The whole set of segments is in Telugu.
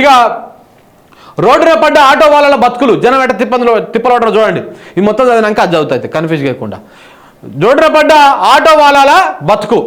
ఇక రోడ్డున పడ్డ ఆటో వాళ్ళ బతుకులు జనం ఎట తిప్పందులో తిప్పలవటం చూడండి. ఈ మొత్తం చదివినాక అది చదువుతుంది కన్ఫ్యూజ్ కాకుండా రోడ్డున పడ్డ ఆటో వాళ్ళ బతుకు.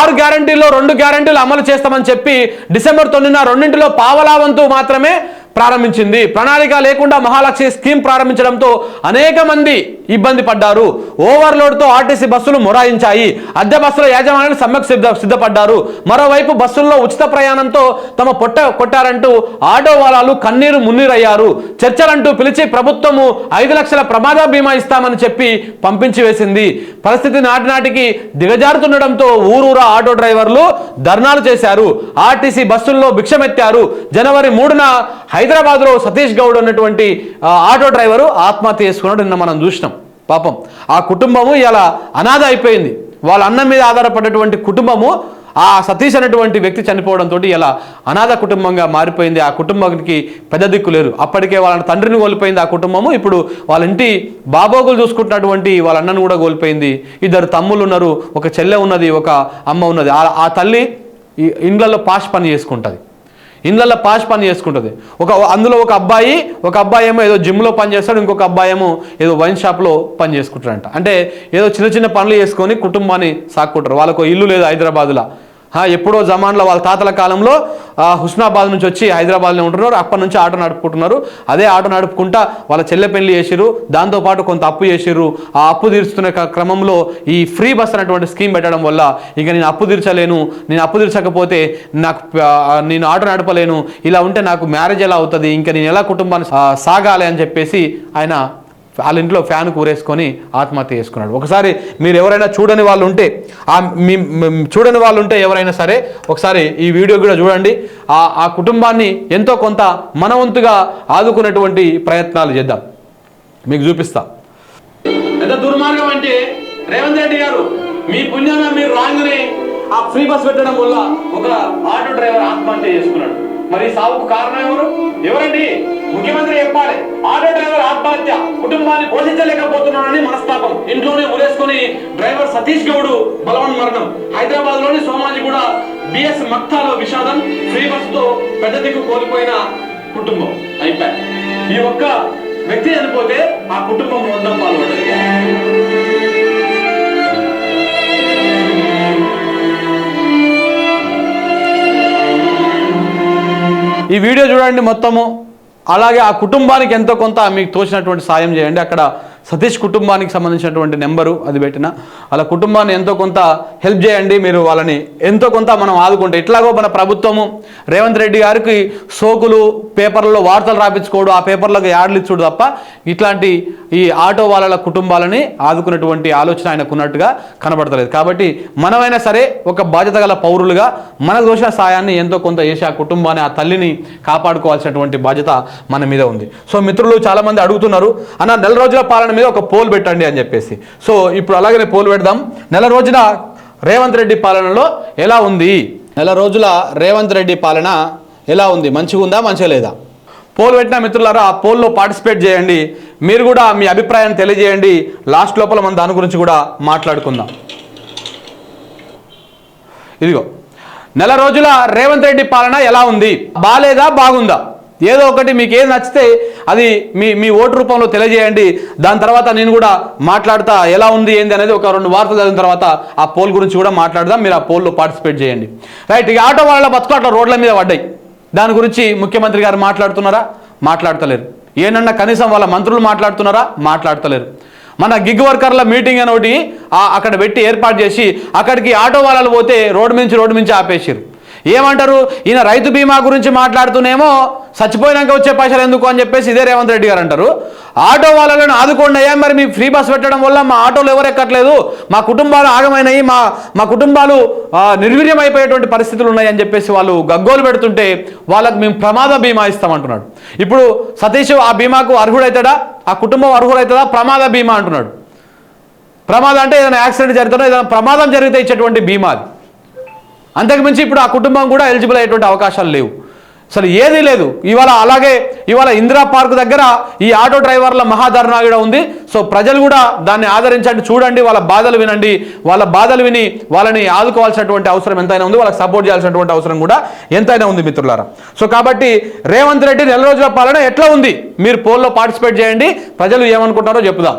ఆరు గ్యారంటీల్లో రెండు గ్యారంటీలు అమలు చేస్తామని చెప్పి డిసెంబర్ తొమ్మిదిన రెండింటిలో పావలా వంతు మాత్రమే ప్రారంభించింది. ప్రణాళిక లేకుండా మహాలక్ష్మి స్కీమ్ ప్రారంభించడంతో అనేక మంది ఇబ్బంది పడ్డారు. ఓవర్లోడ్తో ఆర్టీసీ బస్సులు మొరాయించాయి. అద్దె బస్సుల యాజమాన్యాలు సమ్మెకు సిద్ధ సిద్ధపడ్డారు. మరోవైపు బస్సుల్లో ఉచిత ప్రయాణంతో తమ పొట్ట కొట్టారంటూ ఆటో వాళ్ళు కన్నీరు మున్నీరయ్యారు. చర్చలంటూ పిలిచి ప్రభుత్వము ఐదు లక్షల ప్రమాద బీమా ఇస్తామని చెప్పి పంపించి వేసింది. పరిస్థితి నాటినాటికి దిగజారుతుండటంతో దిగజారుతుండడంతో ఊరూరా ఆటో డ్రైవర్లు ధర్నాలు చేశారు. ఆర్టీసీ బస్సుల్లో భిక్షమెత్తారు. జనవరి మూడున హైదరాబాద్లో సతీష్ గౌడ్ అన్నటువంటి ఆటో డ్రైవరు ఆత్మహత్య చేసుకున్నాడు. నిన్న మనం చూసినాం. పాపం. ఆ కుటుంబము ఇలా అనాథ అయిపోయింది. వాళ్ళ అన్నం మీద ఆధారపడ్డటువంటి కుటుంబము ఆ సతీష్ అనేటువంటి వ్యక్తి చనిపోవడంతో ఇలా అనాథ కుటుంబంగా మారిపోయింది. ఆ కుటుంబానికి పెద్ద దిక్కు లేరు. అప్పటికే వాళ్ళ తండ్రిని కోల్పోయింది ఆ కుటుంబము. ఇప్పుడు వాళ్ళ ఇంటి బాబోగులు చూసుకుంటున్నటువంటి వాళ్ళ అన్నను కూడా కోల్పోయింది. ఇద్దరు తమ్ముళ్ళు ఉన్నారు. ఒక చెల్లె ఉన్నది ఒక అమ్మ ఉన్నది. ఆ- తల్లి ఇండ్లలో పాష్ పని చేసుకుంటుంది. ఇండ్లలో పాష్ పని చేసుకుంటుంది. ఒక అందులో ఒక అబ్బాయి ఒక అబ్బాయి ఏమో ఏదో జిమ్లో పని చేస్తాడు ఇంకొక అబ్బాయి ఏమో ఏదో వైన్ షాప్లో పని చేసుకుంటాడంట. అంటే ఏదో చిన్న చిన్న పనులు చేసుకొని కుటుంబాన్ని సాక్కుంటారు. వాళ్ళకు ఇల్లు లేదు హైదరాబాద్లో. ఎప్పుడో జమాన్లో వాళ్ళ తాతల కాలంలో హుస్నాబాద్ నుంచి వచ్చి హైదరాబాద్లో ఉంటున్నారు. అప్పటి నుంచి ఆటో నడుపుకుంటున్నారు. అదే ఆటో నడుపుకుంటా వాళ్ళ చెల్లె పెళ్ళి చేసిరు దాంతోపాటు కొంత అప్పు చేసిర్రు. ఆ అప్పు తీర్చుతున్న క్రమంలో ఈ ఫ్రీ బస్ అనేటువంటి స్కీమ్ పెట్టడం వల్ల ఇక నేను అప్పు తీర్చలేను. నేను అప్పు తీర్చకపోతే నాకు నేను ఆటో నడపలేను. ఇలా ఉంటే నాకు మ్యారేజ్ ఎలా అవుతుంది? ఇంకా నేను ఎలా కుటుంబాన్ని సాగాలి అని చెప్పేసి ఆయన వాళ్ళ ఇంట్లో ఫ్యాన్ కూరేసుకొని ఆత్మహత్య చేసుకున్నాడు. ఒకసారి మీరు ఎవరైనా చూడని వాళ్ళు ఉంటే ఆ మీ చూడని వాళ్ళు ఉంటే ఎవరైనా సరే ఒకసారి ఈ వీడియో కూడా చూడండి. ఆ ఆ కుటుంబాన్ని ఎంతో కొంత మనవంతుగా ఆదుకునేటువంటి ప్రయత్నాలు చేద్దాం. మీకు చూపిస్తా. ఎంత దుర్మార్గం అంటే రేవంత్ రెడ్డి గారు మీ పుణ్యాన మీరు రాగానే ఆ ఫ్రీ బస్ పెట్టడం వల్ల ఒక ఆటో డ్రైవర్ ఆత్మహత్య చేసుకున్నాడు. మరి సావుకు కారణం ఎవరు? ఎవరండి? ముఖ్యమంత్రి చెప్పాలి. ఆటో డ్రైవర్ ఆత్మహత్య. కుటుంబాన్ని పోషించలేకపోతున్నాడని మనస్తాపం. ఇంట్లోనే ఉరేసుకొని డ్రైవర్ సతీష్ గౌడ్ బలవన్ మరణం. హైదరాబాద్లోని సోమాజిగూడ బిఎస్ మక్తాలో విషాదం ఫ్రీ బస్తో పెద్ద దిక్కు కోల్పోయిన కుటుంబం. అయిపోయి ఈ ఒక్క వ్యక్తి చనిపోతే ఆ కుటుంబం మొత్తం పాల్పడ్డది ఈ వీడియో చూడండి మొత్తము. అలాగే ఆ కుటుంబానికి ఎంతో కొంత మీకు తోచినటువంటి సాయం చేయండి. అక్కడ సతీష్ కుటుంబానికి సంబంధించినటువంటి నెంబరు అది పెట్టిన. వాళ్ళ కుటుంబాన్ని ఎంతో కొంత హెల్ప్ చేయండి మీరు వాళ్ళని. ఎంతో కొంత మనం ఆదుకుంటే. ఇట్లాగో మన ప్రభుత్వము రేవంత్ రెడ్డి గారికి సోకులు పేపర్లలో వార్తలు రాపించుకోడు ఆ పేపర్లకు యాడ్లు ఇచ్చుడు తప్ప ఇట్లాంటి ఈ ఆటో వాళ్ళ కుటుంబాలని ఆదుకునేటువంటి ఆలోచన ఆయనకు ఉన్నట్టుగా కనబడతలేదు. కాబట్టి మనమైనా సరే ఒక బాధ్యత గల పౌరులుగా మన దోష సాయాన్ని ఎంతో కొంత చేసి ఆ కుటుంబాన్ని ఆ తల్లిని కాపాడుకోవాల్సినటువంటి బాధ్యత మన మీద ఉంది. సో మిత్రులు చాలామంది అడుగుతున్నారు అన్న నెల రోజుల పాలన మీద ఒక పోల్ పెట్టండి అని చెప్పేసి. సో ఇప్పుడు అలాగనే పోల్ పెడదాం నెల రోజుల రేవంత్ రెడ్డి పాలనలో ఎలా ఉంది? నెల రోజుల రేవంత్ రెడ్డి పాలన ఎలా ఉంది? మంచిగా ఉందా? మంచిగా లేదా? పోల్ పెట్టిన మిత్రులారా ఆ పోల్లో పార్టిసిపేట్ చేయండి. మీరు కూడా మీ అభిప్రాయాన్ని తెలియజేయండి. లాస్ట్ లోపల మనం దాని గురించి కూడా మాట్లాడుకుందాం. ఇదిగో నెల రోజుల రేవంత్ రెడ్డి పాలన ఎలా ఉంది? బాలేదా? బాగుందా? ఏదో ఒకటి మీకు ఏది నచ్చితే అది మీ మీ ఓటు రూపంలో తెలియజేయండి. దాని తర్వాత నేను కూడా మాట్లాడతా ఎలా ఉంది ఏంది అనేది ఒక రెండు వార్తలు చదివిన తర్వాత ఆ పోల్ గురించి కూడా మాట్లాడదాం. మీరు ఆ పోల్లో పార్టిసిపేట్ చేయండి. రైట్ ఇక ఆటో వాళ్ళ బతుకాట్ల రోడ్ల మీద పడ్డాయి. దాని గురించి ముఖ్యమంత్రి గారు మాట్లాడుతున్నారా? మాట్లాడతలేరు. ఏనన్నా కనీసం వాళ్ళ మంత్రులు మాట్లాడుతున్నారా? మాట్లాడతలేరు. మన గిగ్ వర్కర్ల మీటింగ్ అని ఒకటి అక్కడ పెట్టి ఏర్పాటు చేసి అక్కడికి ఆటో వాళ్ళు పోతే రోడ్డు నుంచి రోడ్డు నుంచి ఆపేసారు ఏమంటారు? ఈయన రైతు బీమా గురించి మాట్లాడుతూనేమో చచ్చిపోయినాక వచ్చే పైసలు ఎందుకు అని చెప్పేసి ఇదే రేవంత్ రెడ్డి గారు అంటారు. ఆటో వాళ్ళని ఆదుకోండి అయ్యా మరి మీ ఫ్రీ బస్ పెట్టడం వల్ల మా ఆటోలు ఎవరు ఎక్కట్లేదు మా కుటుంబాలు ఆగమైనవి మా మా కుటుంబాలు నిర్వీర్యం అయిపోయేటువంటి పరిస్థితులు ఉన్నాయి అని చెప్పేసి వాళ్ళు గగ్గోలు పెడుతుంటే వాళ్ళకి మేము ప్రమాద బీమా ఇస్తామంటున్నాడు. ఇప్పుడు సతీష్ ఆ బీమాకు అర్హుడైతాడా? ఆ కుటుంబం అర్హుడవుతుందా ప్రమాద బీమా అంటున్నాడు. ప్రమాదం అంటే ఏదైనా యాక్సిడెంట్ జరుగుతుందో ఏదైనా ప్రమాదం జరిగితే ఇచ్చేటువంటి బీమా అది. అంతకుమించి ఇప్పుడు ఆ కుటుంబం కూడా ఎలిజిబుల్ అయ్యేటువంటి అవకాశాలు లేవు. అసలు ఏదీ లేదు. ఇవాళ అలాగే ఇవాళ ఇందిరా పార్క్ దగ్గర ఈ ఆటో డ్రైవర్ల మహాధర్నా కూడా ఉంది. సో ప్రజలు కూడా దాన్ని ఆదరించండి చూడండి వాళ్ళ బాధలు వినండి. వాళ్ళ బాధలు విని వాళ్ళని ఆదుకోవాల్సినటువంటి అవసరం ఎంతైనా ఉంది. వాళ్ళకి సపోర్ట్ చేయాల్సినటువంటి అవసరం కూడా ఎంతైనా ఉంది మిత్రులారా. సో కాబట్టి రేవంత్ రెడ్డి నెల రోజుల పాలన ఎట్లా ఉంది? మీరు పోల్లో పార్టిసిపేట్ చేయండి. ప్రజలు ఏమనుకుంటారో చెప్పుదాం.